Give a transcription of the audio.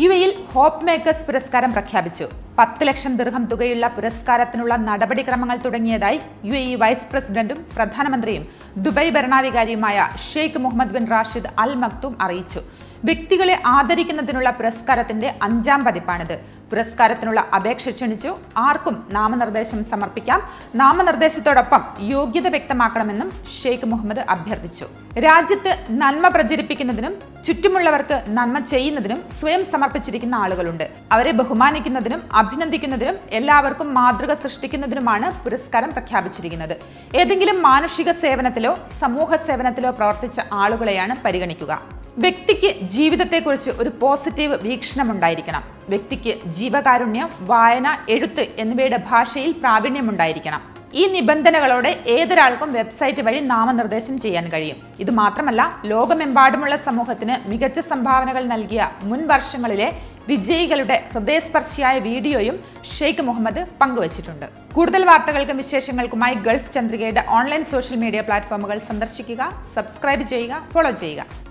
U എയിൽ hope makers പുരസ്കാരം പ്രഖ്യാപിച്ചു. പത്ത് ലക്ഷം ദീർഘം തുകയുള്ള പുരസ്കാരത്തിനുള്ള നടപടിക്രമങ്ങൾ തുടങ്ങിയതായി യു എ ഇ വൈസ് പ്രസിഡന്റും പ്രധാനമന്ത്രിയും Dubai ഭരണാധികാരിയുമായ Sheikh Mohammed bin Rashid Al Maktoum അറിയിച്ചു. വ്യക്തികളെ ആദരിക്കുന്നതിനുള്ള പുരസ്കാരത്തിന്റെ അഞ്ചാം പതിപ്പാണിത്. പുരസ്കാരത്തിനുള്ള അപേക്ഷ ക്ഷണിച്ചു. ആർക്കും നാമനിർദ്ദേശം സമർപ്പിക്കാം. നാമനിർദ്ദേശത്തോടൊപ്പം യോഗ്യത വ്യക്തമാക്കണമെന്നും ഷെയ്ഖ് മുഹമ്മദ് അഭ്യർത്ഥിച്ചു. രാജ്യത്ത് നന്മ പ്രചരിപ്പിക്കുന്നതിനും ചുറ്റുമുള്ളവർക്ക് നന്മ ചെയ്യുന്നതിനും സ്വയം സമർപ്പിച്ചിരിക്കുന്ന ആളുകളുണ്ട്. അവരെ ബഹുമാനിക്കുന്നതിനും അഭിനന്ദിക്കുന്നതിനും എല്ലാവർക്കും മാതൃക സൃഷ്ടിക്കുന്നതിനുമാണ് പുരസ്കാരം പ്രഖ്യാപിച്ചിരിക്കുന്നത്. ഏതെങ്കിലും മാനുഷിക സേവനത്തിലോ സമൂഹ സേവനത്തിലോ പ്രവർത്തിച്ച ആളുകളെയാണ് പരിഗണിക്കുക. വ്യക്തിക്ക് ജീവിതത്തെക്കുറിച്ച് ഒരു പോസിറ്റീവ് വീക്ഷണം ഉണ്ടായിരിക്കണം വ്യക്തിക്ക് ജീവകാരുണ്യം വായന എഴുത്ത് എന്നിവയുടെ ഭാഷയിൽ പ്രാവീണ്യമുണ്ടായിരിക്കണം. ഈ നിബന്ധനകളോടെ ഏതൊരാൾക്കും വെബ്സൈറ്റ് വഴി നാമനിർദ്ദേശം ചെയ്യാൻ കഴിയും. ഇത് മാത്രമല്ല ലോകമെമ്പാടുമുള്ള സമൂഹത്തിന് മികച്ച സംഭാവനകൾ നൽകിയ മുൻ വർഷങ്ങളിലെ വിജയികളുടെ ഹൃദയസ്പർശിയായ വീഡിയോയും ഷെയ്ഖ് മുഹമ്മദ് പങ്കുവച്ചിട്ടുണ്ട്. കൂടുതൽ വാർത്തകൾക്കും വിശേഷങ്ങൾക്കുമായി ഗൾഫ് ചന്ദ്രികയുടെ ഓൺലൈൻ സോഷ്യൽ മീഡിയ പ്ലാറ്റ്ഫോമുകൾ സന്ദർശിക്കുക സബ്സ്ക്രൈബ് ചെയ്യുക ഫോളോ ചെയ്യുക.